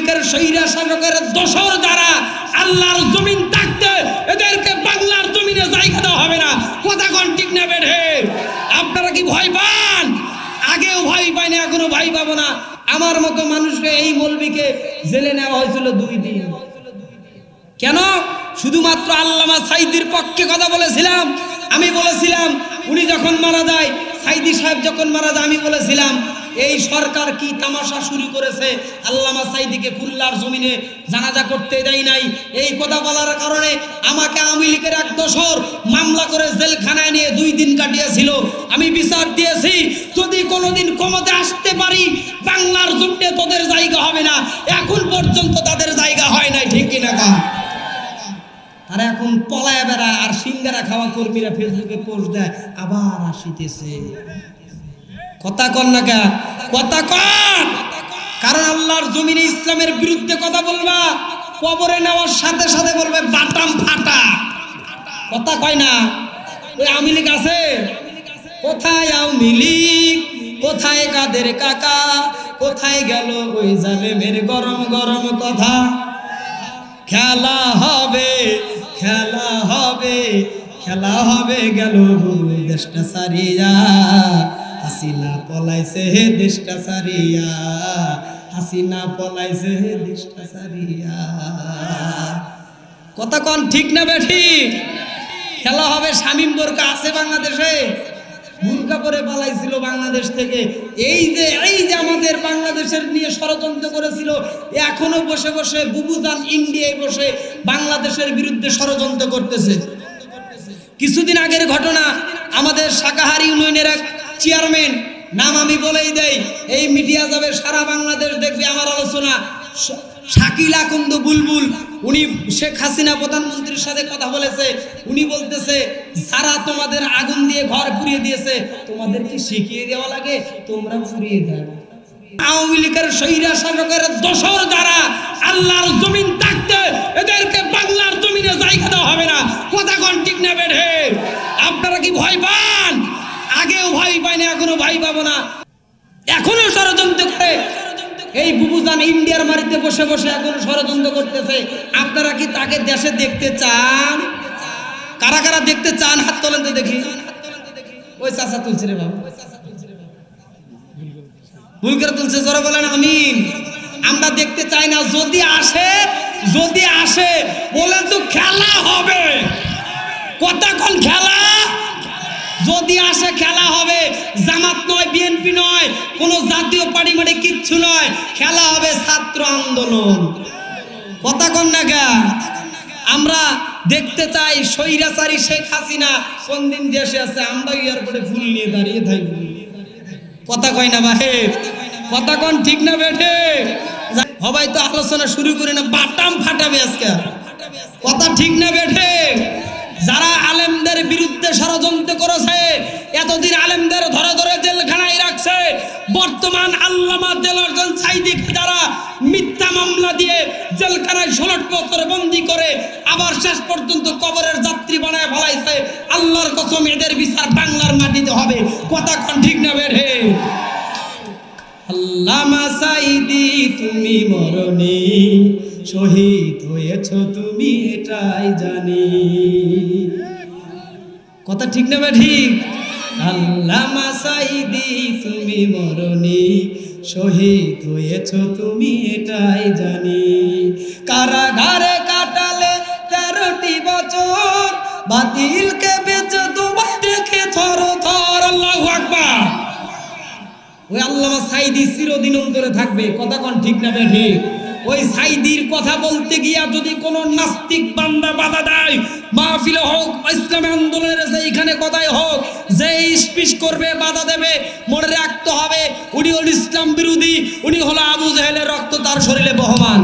লীগের সৈরা শাসকের দোসর যারা আল্লাহর জমিন থাকতে এদেরকে বাংলার জমিনে জায়গা দেওয়া হবে না। কথা কোন ঠিক না বেঠে আপনারা কি ভয় পান? আগেও ভয় পাইনি, এখনও ভয় পাবো না। আমার মতো মানুষকে এই মলবিকে জেলে নেওয়া হয়েছিল দুই দিন। কেন? শুধুমাত্র আল্লামা সাইদির পক্ষে কথা বলেছিলাম। আমি বলেছিলাম, উনি যখন মারা যায়, সাইদি সাহেব যখন মারা যায়, আমি বলেছিলাম এই সরকার কি তামাশা শুরু করেছে? আল্লামা সাইদিকে খুলনার জমিনে জানাজা করতে দেয় নাই। এই কথা বলার কারণে আমাকে আওয়ামী লীগের এক দশর মামলা করে জেলখানায় নিয়ে দুই দিন কাটিয়েছিল। আমি বিচার দিয়েছি, যদি কোনোদিন ক্ষমতা আসতে পারি, বাংলার জমিনে তোদের জায়গা হবে না। এখন পর্যন্ত তাদের জায়গা হয় নাই, ঠিক কিনা কা তারা এখন পলায় বেড়ায়, আর সিঙ্গারা খাওয়া কর্মীরা ফেসবুকে পোস্ট দেয়, আবার আসিতেছে। কথা কন না কে কথা কন! কারণ আল্লাহর জমিনে ইসলামের বিরুদ্ধে কথা বলবা, কবরে নেওয়ার সাথে সাথে বলবে বাটাম ফাটা। কথা কয় না? ওই আওয়ামী লীগ আছে? কোথায় আওয়ামী লীগ? কোথায় কাদের কাকা? কোথায় গেল ওই জালেমের গরম গরম কথা? খেলা হবে খেলা হবে খেলা হবে গেল দেশটা সারিয়া হাসিনা পলাইছে হে দেশটা সারিয়া হাসিনা পলাইছে হে দেশটা সারিয়া কথা কন ঠিক না বেঠি? খেলা হবে শামিম বোরকা আছে বাংলাদেশে? বুরকা পরে পালাইছিল বাংলাদেশ থেকে। এই যে এই যে আমাদের বাংলাদেশের নিয়ে ষড়যন্ত্র করেছিল, এখনও বসে বসে বুবুজান ইন্ডিয়ায় বসে বাংলাদেশের বিরুদ্ধে ষড়যন্ত্র করতেছে। কিছুদিন আগের ঘটনা, আমাদের শাকাহারি ইউনিয়নের এক চেয়ারম্যান নাম আমি বলেই দেই, এই মিডিয়া যাবে, সারা বাংলাদেশ দেখবে আমার আলোচনা। শাকিলা কুন্দ বুলবুল, উনি শেখ হাসিনা প্রধানমন্ত্রীর সাথে কথা বলেছে, উনি বলতেছে যারা তোমাদের আগুন দিয়ে ঘর পুড়িয়ে দিয়েছে তোমাদের কি শিখিয়ে দেওয়া লাগে, তোমরা পুড়িয়ে দাও। আওয়ামী লীগের সৈরা শাসকের দোষর যারা আল্লাহর ভয় পাইনি এখনও ভয় পাবো না। এখনও ষড়যন্ত্র করে। এই বুবুজান ইন্ডিয়ার মাটিতে বসে বসে ষড়যন্ত্র করতেছে। আপনারা কি তাকে দেশে দেখতে চান? কারা কারা দেখতে চান? হাত তোলেন তো দেখি। ওই চাচা তুলছে রে বাবু। ভুল করে তুলছে, জোরে বলেন আমরা দেখতে চাই না, যদি আসে যদি আসে, বলেন তো খেলা হবে। কতক্ষণ খেলা। যদি আসে, খেলা হবে। জামাত নয়, বিএনপি নয়, কোনো জাতীয় পার্টি মানে কিচ্ছু নয়। খেলা হবে ছাত্র আন্দোলন। কথা কন না আমরা দেখতে চাই স্বৈরাচারী শেখ হাসিনা কোন দিন দেশে আছে, আমরা এয়ারপোর্টে ফুল নিয়ে দাঁড়িয়ে থাকব। কথা কয় না বাহে কথা কন ঠিক না বেঠে। সবাই তো আলোচনা শুরু করে না, বাটাম ফাটাবে আজকে। কথা ঠিক না বেঠে। যারা আলেমদের বিরুদ্ধে ষড়যন্ত্র করেছে, এতদিন আলেমদের ধরে ধরে জেলখানায় রাখছে। বর্তমান আল্লামা দেলারজন সাইদিকে যারা মিথ্যা মামলা দিয়ে জেলখানায় ষোলো বছর বন্দি করে আবার শেষ পর্যন্ত কবরের যাত্রী বানায় ফলাইছে, আল্লাহর কসম, এদের বিচার বাংলার মাটিতে হবে। কথা কন ঠিক না বেঠে আল্লামা সাইদি, তুমি মরণে শহীদ হয়েছ তুমি এটাই জানি। কথা ঠিক না ঠিক। আল্লামা সাইদি তুমি মরণে। শহীদ হয়েছ তুমি এটাই জানি। কারাগারে কাটালে তেরোটি বছর। বাতিলকে বেঁচে তোমায় দেখে থর থর আল্লাহু আকবার। ওই আল্লামা সাইদি চিরদিন অন্তরে থাকবে। কথা কোন ঠিক না ঠিক। ওই সাইদির কথা বলতে গিয়া যদি কোন নাস্তিক বান্দা বাধা দেয়, মাহফিল হোক, ইসলামী আন্দোলনের এইখানে কথাই হোক যে স্পিচ করবে, বাধা দেবে, মনে রাখতে হবে, উনি হল ইসলাম বিরোধী, উনি হলো আবু জাহেলের রক্ত তার শরীরে বহমান।